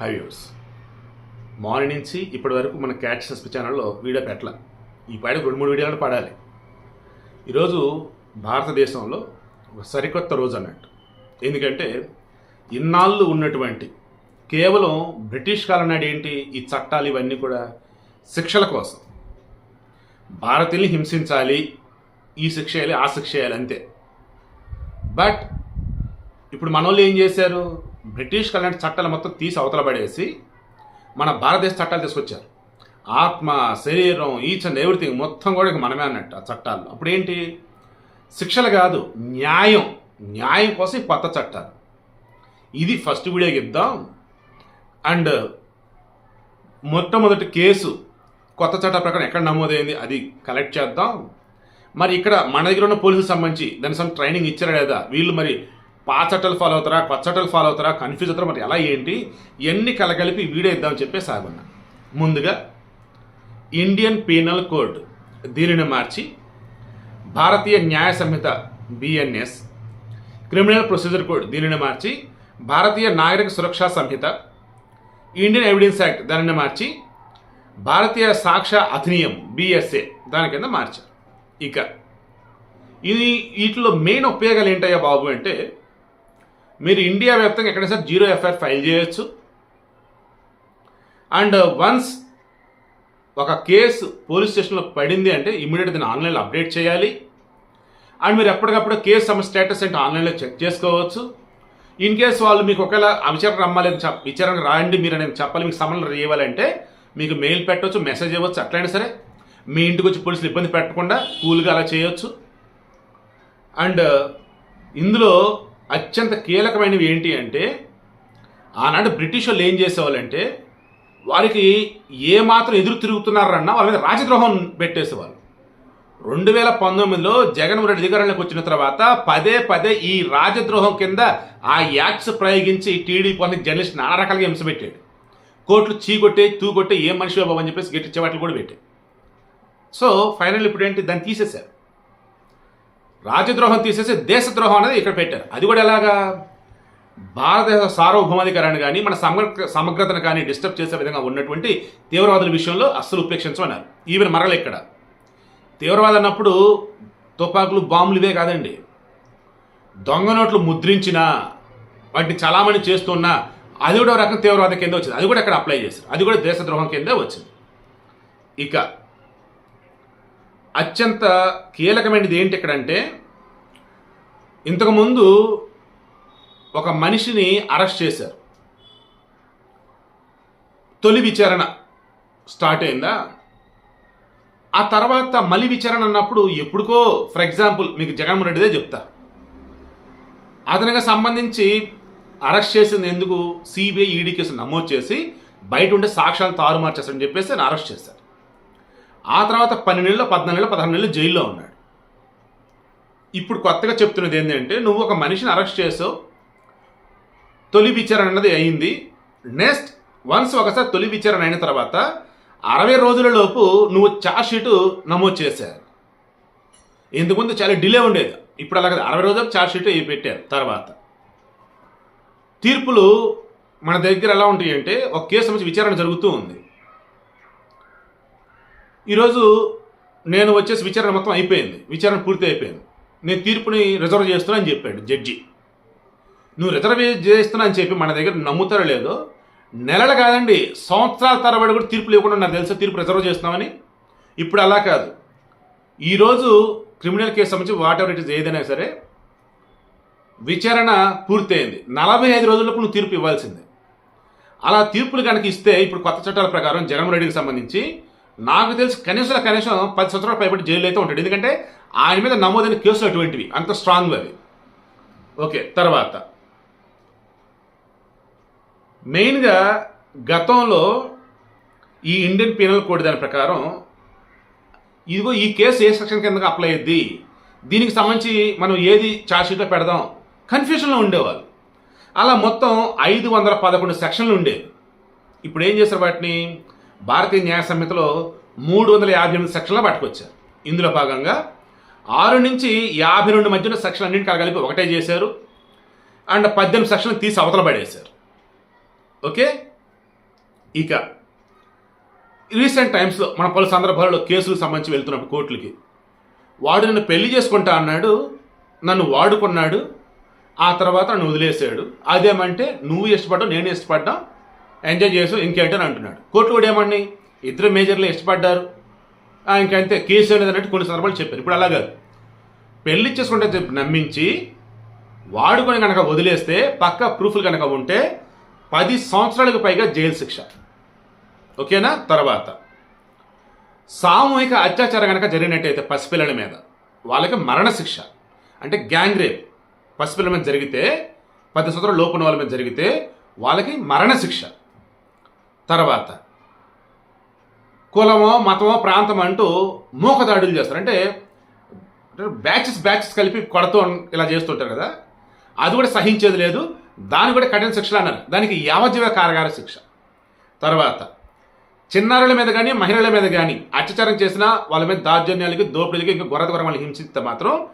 హైవ్యూస్ morning నుంచి ఇప్పటి వరకు మన క్యాచ్ సస్పి ఛానల్లో వీడియో పెట్టాల. ఈ పాడికి రెండు మూడు వీడియోలు పడాలి. ఈరోజు భారతదేశంలో ఒక సరికొత్త రోజు అన్నట్టు. ఎందుకంటే ఇన్నాళ్ళు ఉన్నటువంటి కేవలం బ్రిటిష్ కాలం నాడు ఏంటి ఈ చట్టాలు ఇవన్నీ కూడా శిక్షల కోసం. భారతీయుల్ని హింసించాలి ఈ శిక్ష వేయాలి ఆ శిక్ష వేయాలి అంతే. బట్ ఇప్పుడు మన వాళ్ళు ఏం చేశారు? బ్రిటిష్ కళ్యాణ చట్టాలు మొత్తం తీసి అవతల పడేసి మన భారతదేశ చట్టాలు తీసుకొచ్చారు. ఆత్మ శరీరం ఈచ్ అండ్ ఎవ్రీథింగ్ మొత్తం కూడా ఇక మనమే అన్నట్టు ఆ చట్టాలు అప్పుడు ఏంటి? శిక్షలు కాదు న్యాయం. న్యాయం కోసం ఈ కొత్త చట్టాలు. ఇది ఫస్ట్ వీడియో ఇద్దాం అండ్ మొట్టమొదటి కేసు కొత్త చట్ట ప్రకారం ఎక్కడ నమోదైంది అది కలెక్ట్ చేద్దాం. మరి ఇక్కడ మన దగ్గర ఉన్న పోలీసులకు సంబంధించి దాని సమ్ ట్రైనింగ్ ఇచ్చారా లేదా? వీళ్ళు మరి పాత చట్టాలు ఫాలో అవుతారా కొత్త ఫాలో అవుతారా కన్ఫ్యూజ్ అవుతారా మరి ఎలా ఏంటి? ఎన్ని కలగలిపి వీడియో ఇద్దామని చెప్పి సాగున్నా ముందుగా ఇండియన్ పీనల్ కోడ్ దీనిని మార్చి Bharatiya Nyaya Sanhita BNS criminal procedure code దీనిని మార్చి Bharatiya Nagarik Suraksha Sanhita Indian evidence act దానిని మార్చి భారతీయ సాక్ష్య అధినియం బిఎస్ఏ దాని కింద మార్చారు. ఇక ఇది వీటిలో మెయిన్ ఉపయోగాలు ఏంటయ్యా బాబు అంటే మీరు ఇండియా వ్యాప్తంగా ఎక్కడైనా సరే జీరో ఎఫ్ఐఆర్ ఫైల్ చేయొచ్చు. అండ్ uh, వన్స్ ఒక కేసు పోలీస్ స్టేషన్లో పడింది అంటే ఇమీడియట్ దాన్ని ఆన్లైన్లో అప్డేట్ చేయాలి. అండ్ మీరు ఎప్పటికప్పుడు కేసు సమ స్టేటస్ అంటే ఆన్లైన్లో చెక్ చేసుకోవచ్చు. ఇన్ కేస్ వాళ్ళు మీకు ఒకవేళ విచారణ రమ్మాలని చెప్ విచారణ రాయండి మీరు అనేది చెప్పాలి మీకు సమన్లు ఇవ్వాలంటే మీకు మెయిల్ పెట్టవచ్చు మెసేజ్ ఇవ్వచ్చు అట్లయినా సరే మీ ఇంటికి వచ్చి పోలీసులు ఇబ్బంది పెట్టకుండా కూల్గా అలా చేయొచ్చు. అండ్ uh, ఇందులో అత్యంత కీలకమైనవి ఏంటి అంటే ఆనాడు బ్రిటిష్ వాళ్ళు ఏం చేసేవాళ్ళంటే వారికి ఏ మాత్రం ఎదురు తిరుగుతున్నారన్నా వాళ్ళ మీద రాజద్రోహం పెట్టేసేవాళ్ళు. రెండు వేల పంతొమ్మిదిలో జగన్మోహన్ రెడ్డి అధికారంలోకి వచ్చిన తర్వాత పదే పదే ఈ రాజద్రోహం కింద ఆ యాక్ట్స్ ప్రయోగించి టీడీపీ అనేది జర్నలిస్ట్ నానా రకాలుగా హింస పెట్టాడు. కోర్టులు చీకొట్టే తూకొట్టే ఏ మనిషి బాబు అని చెప్పేసి గట్టి చెవాట్లు కూడా పెట్టాడు. సో ఫైనల్ ఇప్పుడు ఏంటి? దాన్ని తీసేశారు. రాజద్రోహం తీసేసి దేశద్రోహం అనేది ఇక్కడ పెట్టారు. అది కూడా ఎలాగా? భారతదేశ సార్వభౌమాధికారాన్ని కానీ మన సమగ్ర సమగ్రతను కానీ డిస్టర్బ్ చేసే విధంగా ఉన్నటువంటి తీవ్రవాదుల విషయంలో అస్సలు ఉపేక్షించమన్నారు. ఈవెన్ మరల ఇక్కడ. తీవ్రవాదం అన్నప్పుడు తుపాకులు బాంబులు ఇవే కాదండి. దొంగ నోట్లు ముద్రించినా వాటిని చలామణి చేస్తున్నా అది కూడా ఒక రకం తీవ్రవాదం కింద వచ్చింది. అది కూడా అక్కడ అప్లై చేశారు. అది కూడా దేశద్రోహం కిందే వచ్చింది. ఇక అత్యంత కీలకమైనది ఏంటి ఇక్కడ అంటే ఇంతకుముందు ఒక మనిషిని అరెస్ట్ చేశారు. తొలి విచారణ స్టార్ట్ అయిందా? ఆ తర్వాత మళ్ళీ విచారణ అన్నప్పుడు ఎప్పుడుకో ఫర్ ఎగ్జాంపుల్ మీకు జగన్మోహన్ రెడ్డిదే చెప్తా. అతనికి సంబంధించి అరెస్ట్ చేసింది ఎందుకు? సిబిఐ ఈడీ కేసు నమోదు చేసి బయట ఉండే సాక్ష్యాలు తారుమారు చేస్తారని చెప్పేసి నేను అరెస్ట్ చేశారు. ఆ తర్వాత పన్నెండు నెలలు పద్నాలుగు నెలలు పదహారు నెలలు జైల్లో ఉన్నాడు. ఇప్పుడు కొత్తగా చెప్తున్నది ఏంటంటే నువ్వు ఒక మనిషిని అరెస్ట్ చేసావు తొలి విచారణ అన్నది అయింది. నెక్స్ట్ వన్స్ ఒకసారి తొలి విచారణ అయిన తర్వాత అరవై రోజులలోపు నువ్వు ఛార్జ్ షీటు నమోదు చేశారు. ఇంతకుముందు చాలా డిలే ఉండేది. ఇప్పుడు అలాగే అరవై రోజులకు ఛార్జ్ షీట్ పెట్టారు తర్వాత. తీర్పులు మన దగ్గర ఎలా ఉంటాయి అంటే ఒక కేసు సంబంధించి విచారణ జరుగుతూ ఉంది. ఈరోజు నేను వచ్చేసి విచారణ మొత్తం అయిపోయింది. విచారణ పూర్తి అయిపోయింది. నేను తీర్పుని రిజర్వ్ చేస్తున్నా అని చెప్పాడు జడ్జి. నువ్వు రిజర్వ్ చేస్తున్నా అని చెప్పి మన దగ్గర నమ్ముతారో లేదో నెలలు కాదండి సంవత్సరాల తరబడి కూడా తీర్పులు ఇవ్వకుండా నాకు తెలుసా తీర్పు రిజర్వ్ చేస్తున్నామని? ఇప్పుడు అలా కాదు. ఈరోజు క్రిమినల్ కేసు సంబంధించి వాట్ ఎవర్ ఇట్ ఇస్ ఏదైనా సరే విచారణ పూర్తయింది. నలభై ఐదు రోజులకు నువ్వు తీర్పు ఇవ్వాల్సిందే. అలా తీర్పులు కనుక ఇస్తే ఇప్పుడు కొత్త చట్టాల ప్రకారం జగన్మోహన్ రెడ్డికి సంబంధించి నాకు తెలిసి కనీసం కనీసం పది సంవత్సరాల పైబడి జైలు అయితే ఉంటాడు. ఎందుకంటే ఆయన మీద నమోదైన కేసులు అటువంటివి. అంత స్ట్రాంగ్ అవి. ఓకే తర్వాత. మెయిన్గా గతంలో ఈ ఇండియన్ పీనల్ కోడ్ దాని ప్రకారం ఇదిగో ఈ కేసు ఏ సెక్షన్ కింద అప్లై అయ్యింది దీనికి సంబంధించి మనం ఏది ఛార్జ్షీట్లో పెడదాం? కన్ఫ్యూషన్లో ఉండేవాళ్ళు. అలా మొత్తం ఐదు వందల పదకొండు సెక్షన్లు ఉండేవి. ఇప్పుడు ఏం చేశారు వాటిని? భారతీయ న్యాయ సంహితలో మూడు వందల యాభై ఎనిమిది సెక్షన్లు పట్టుకొచ్చారు. ఇందులో భాగంగా ఆరు నుంచి యాభై రెండు మధ్యన సెక్షన్ అన్నింటి కలిపి ఒకటే చేశారు. అండ్ పద్దెనిమిది సెక్షన్లు తీసి అవతల పడేశారు. ఓకే? ఇక రీసెంట్ టైమ్స్లో మన పలు సందర్భాల్లో కేసులకు సంబంధించి వెళ్తున్నప్పుడు కోర్టులకి వాడు నన్ను పెళ్ళి చేసుకుంటా అన్నాడు నన్ను వాడుకున్నాడు ఆ తర్వాత నన్ను వదిలేసాడు అదేమంటే నువ్వు ఇష్టపడ్డావు నేను ఇష్టపడ్డా ఎంజాయ్ చేసు ఇంకేంటని అంటున్నాడు. కోర్టు కూడా ఏమండి? ఇద్దరు మేజర్లు ఇష్టపడ్డారు. ఆ, ఇంకంతే. కేసు అనేది అన్నట్టు కొన్ని సందర్భాలు చెప్పారు. ఇప్పుడు అలా కాదు. పెళ్ళి చేసుకుంటే చెప్పి నమ్మించి వాడుకొని కనుక వదిలేస్తే పక్క ప్రూఫ్లు కనుక ఉంటే పది సంవత్సరాలకు పైగా జైలు శిక్ష. ఓకేనా? తర్వాత. సామూహిక అత్యాచారం కనుక జరిగినట్టయితే పసిపిల్లల మీద వాళ్ళకి మరణశిక్ష అంటే గ్యాంగ్ రేప్. పసిపిల్లల మీద జరిగితే పది సంవత్సరాల లోపల వాళ్ళ మీద జరిగితే వాళ్ళకి మరణశిక్ష తర్వాత కులమో మతమో ప్రాంతం అంటూ మూకదాడులు చేస్తారు. అంటే బ్యాచెస్ బ్యాచెస్ కలిపి కొడుతూ ఇలా చేస్తుంటారు కదా. అది కూడా సహించేది లేదు. దాని కూడా కఠిన శిక్షలు అన్నారు. దానికి యావజ్జీవ కారగార శిక్ష. తర్వాత చిన్నారుల మీద కానీ మహిళల మీద కానీ అత్యాచారం చేసినా వాళ్ళ మీద దార్జన్యాలకి దోపిడీలకి ఇంకా గొర్రెత గొర్రెలు హింసిస్తే మాత్రం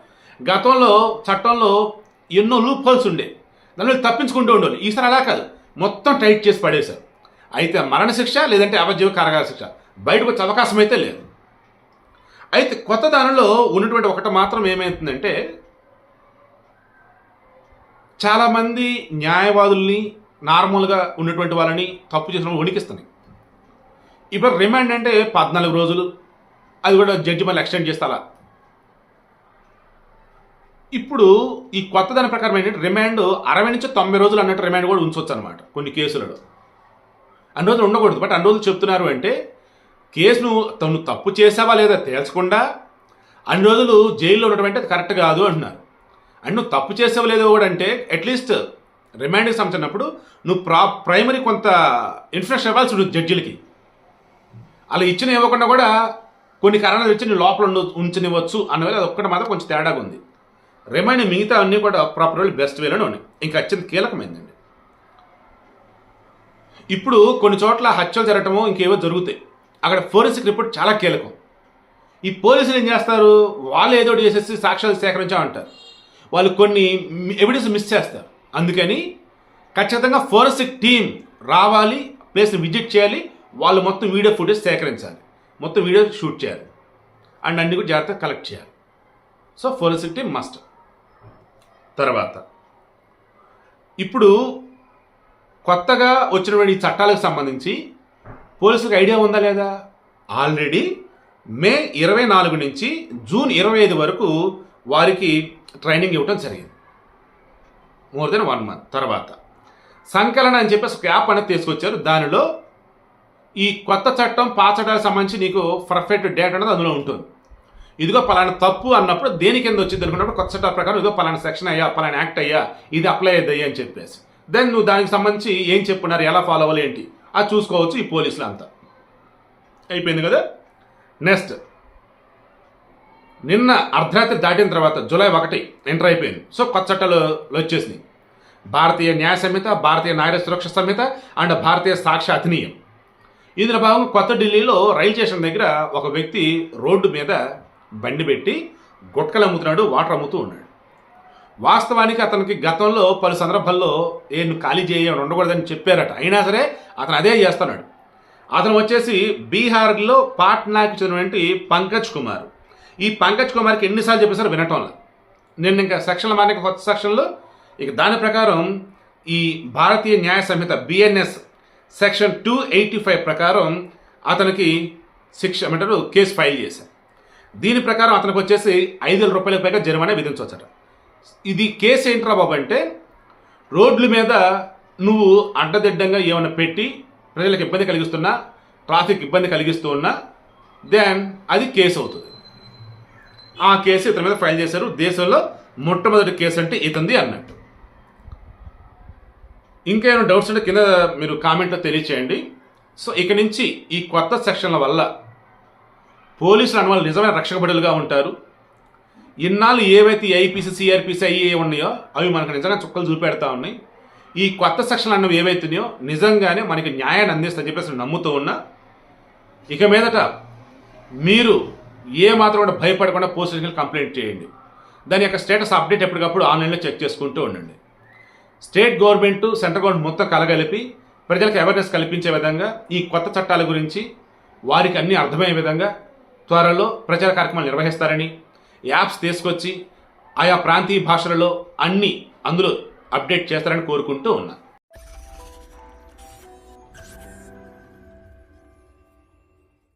గతంలో చట్టంలో ఎన్నో లూప్ హోల్స్ ఉండే దానిలో తప్పించుకుంటూ ఉండేవాళ్ళు. ఈసారి అలా కాదు. మొత్తం టైట్ చేసి పడేశారు. అయితే మరణశిక్ష లేదంటే అవజీవ కారాగార శిక్ష. బయటకు వచ్చే అవకాశం అయితే లేదు. అయితే కొత్త దానిలో ఉన్నటువంటి ఒకటి మాత్రం ఏమైతుందంటే చాలామంది న్యాయవాదుల్ని నార్మల్గా ఉన్నటువంటి వాళ్ళని తప్పు చేసిన వాళ్ళు వణికిస్తున్నాయి ఇప్పుడు రిమాండ్ అంటే పద్నాలుగు రోజులు అది కూడా జడ్జి మళ్ళీ ఎక్స్టెండ్ చేస్తా అలా ఇప్పుడు ఈ కొత్త దాని ప్రకారం ఏంటంటే రిమాండ్ అరవై నుంచి తొంభై రోజులు అన్నట్టు రిమాండ్ కూడా ఉంచవచ్చు అనమాట కొన్ని కేసులలో. అన్ని రోజులు ఉండకూడదు. బట్ అన్ని రోజులు చెప్తున్నారు అంటే కేసు నువ్వు తను తప్పు చేసావా లేదా తేల్చకుండా అన్ని రోజులు జైల్లో ఉండడం అంటే అది కరెక్ట్ కాదు అంటున్నారు. అండ్ నువ్వు తప్పు చేసావు లేదో కూడా అంటే అట్లీస్ట్ రిమాండ్కి సంబంధించినప్పుడు నువ్వు ప్రా ప్రైమరీ కొంత ఇన్ఫర్మేషన్ ఇవ్వాల్సి ఉంటుంది జడ్జిలకి అలా ఇచ్చిన ఇవ్వకుండా కూడా కొన్ని కారణాలు ఇచ్చి నువ్వు లోపల ఉంచనివ్వచ్చు అన్నది అది ఒక్కటి మాత్రం కొంచెం తేడాగా ఉంది. రిమైండ్ మిగతా అన్నీ కూడా ప్రాపర్ వేలు బెస్ట్ వేలోనే ఉన్నాయి. ఇంకా అత్యంత కీలకమైందండి ఇప్పుడు కొన్ని చోట్ల హత్యలు జరగటము ఇంకేవో జరుగుతాయి. అక్కడ ఫోరెన్సిక్ రిపోర్ట్ చాలా కీలకం. ఈ పోలీసులు ఏం చేస్తారు? వాళ్ళు ఏదో చేసేసి సాక్ష్యాలు సేకరించామంటారు. వాళ్ళు కొన్ని ఎవిడెన్స్ మిస్ చేస్తారు. అందుకని ఖచ్చితంగా ఫోరెన్సిక్ టీం రావాలి ప్లేస్ని విజిట్ చేయాలి వాళ్ళు మొత్తం వీడియో ఫుటేజ్ సేకరించాలి. మొత్తం వీడియో షూట్ చేయాలి. అండ్ అన్ని కూడా జాగ్రత్తగా కలెక్ట్ చేయాలి. సో ఫోరెన్సిక్ టీం మస్ట్ తర్వాత ఇప్పుడు కొత్తగా వచ్చినటువంటి ఈ చట్టాలకు సంబంధించి పోలీసులకు ఐడియా ఉందా లేదా? ఆల్రెడీ మే ఇరవై నాలుగు నుంచి జూన్ ఇరవై ఐదు వరకు వారికి ట్రైనింగ్ ఇవ్వడం జరిగింది. మోర్ దెన్ వన్ మంత్ తర్వాత. సంకలన అని చెప్పేసి ఒక యాప్ అనేది తీసుకొచ్చారు. దానిలో ఈ కొత్త చట్టం పాత చట్టాలకు సంబంధించి నీకు పర్ఫెక్ట్ డేటా అనేది అందులో ఉంటుంది. ఇదిగో పలానా తప్పు అన్నప్పుడు దేని కింద వచ్చింది అనుకున్నప్పుడు కొత్త చట్టాల ప్రకారం ఇదిగో పలానా సెక్షన్ అయ్యా పలానా యాక్ట్ అయ్యా ఇది అప్లై అయ్యా అని చెప్పేసి. దెన్ నువ్వు దానికి సంబంధించి ఏం చెప్పున్నారు ఎలా ఫాలో అవ్వాలి ఏంటి? అది చూసుకోవచ్చు ఈ పోలీసులు అంతా అయిపోయింది కదా? నెక్స్ట్ నిన్న అర్ధరాత్రి దాటిన తర్వాత జూలై ఒకటి ఎంటర్ అయిపోయింది. సో కొత్త చట్టాలు వచ్చేసినాయి. భారతీయ న్యాయ సంహిత భారతీయ న్యాయ సురక్ష సంహిత అండ్ భారతీయ సాక్ష్య అధినియం. ఇందులో భాగంగా కొత్త ఢిల్లీలో రైలు స్టేషన్ దగ్గర ఒక వ్యక్తి రోడ్డు మీద బండి పెట్టి గుట్కలు అమ్ముతున్నాడు వాటర్ అమ్ముతూ ఉన్నాడు. వాస్తవానికి అతనికి గతంలో పలు సందర్భాల్లో ఏ ఖాళీ చేయ ఉండకూడదని చెప్పారట. అయినా సరే అతను అదే చేస్తున్నాడు. అతను వచ్చేసి బీహార్లో పాట్నాకి చెందినటువంటి పంకజ్ కుమార్. ఈ పంకజ్ కుమార్కి ఎన్నిసార్లు చెప్పేసారు వినటంలో? నేను ఇంకా సెక్షన్ల మారిన కొత్త సెక్షన్లో. ఇక దాని ప్రకారం ఈ Bharatiya Nyaya Sanhita BNS section two eighty five ప్రకారం అతనికి శిక్ష ఏమంటారు కేసు ఫైల్ చేశారు. దీని ప్రకారం అతనికి వచ్చేసి ఐదు వేల రూపాయలకు పైగా జరిమానా విధించవచ్చట. ఇది కేసు ఏంట్రా బాబు అంటే రోడ్ల మీద నువ్వు అడ్డదిడ్డంగా ఏమైనా పెట్టి ప్రజలకు ఇబ్బంది కలిగిస్తున్నా ట్రాఫిక్ ఇబ్బంది కలిగిస్తూ ఉన్నా దెన్ అది కేసు అవుతుంది. ఆ కేసు ఇతని మీద ఫైల్ చేశారు దేశంలో మొట్టమొదటి కేసు అంటే ఇతంది అన్నట్టు. ఇంకా ఏమైనా డౌట్స్ ఉంటే కింద మీరు కామెంట్లో తెలియచేయండి. సో ఇక నుంచి ఈ కొత్త సెక్షన్ల వల్ల పోలీసులు అనవాళ్ళు నిజమైన రక్షకబడులుగా ఉంటారు. ఇన్నాళ్ళు ఏవైతే ఐపీసీ సిఆర్పిసి అయ్యి ఉన్నాయో అవి మనకు నిజంగా చుక్కలు చూపెడతా ఉన్నాయి. ఈ కొత్త సెక్షన్లు అన్నవి ఏవైతున్నాయో నిజంగానే మనకి న్యాయాన్ని అందిస్తా చెప్పేసి నమ్ముతూ ఉన్నా. ఇక మీదట మీరు ఏ మాత్రం కూడా భయపడకుండా పోస్ట్ స్టేషన్కి కంప్లైంట్ చేయండి. దాని యొక్క స్టేటస్ అప్డేట్ ఎప్పటికప్పుడు ఆన్లైన్లో చెక్ చేసుకుంటూ ఉండండి. స్టేట్ గవర్నమెంట్ సెంట్రల్ గవర్నమెంట్ మొత్తం కలగలిపి ప్రజలకు అవేర్నెస్ కల్పించే విధంగా ఈ కొత్త చట్టాల గురించి వారికి అన్ని అర్థమయ్యే విధంగా త్వరలో ప్రచార కార్యక్రమాలు నిర్వహిస్తారని యాప్స్ తీసుకొచ్చి ఆయా ప్రాంతీయ భాషలలో అన్నీ అందులో అప్డేట్ చేస్తారని కోరుకుంటూ ఉన్నాను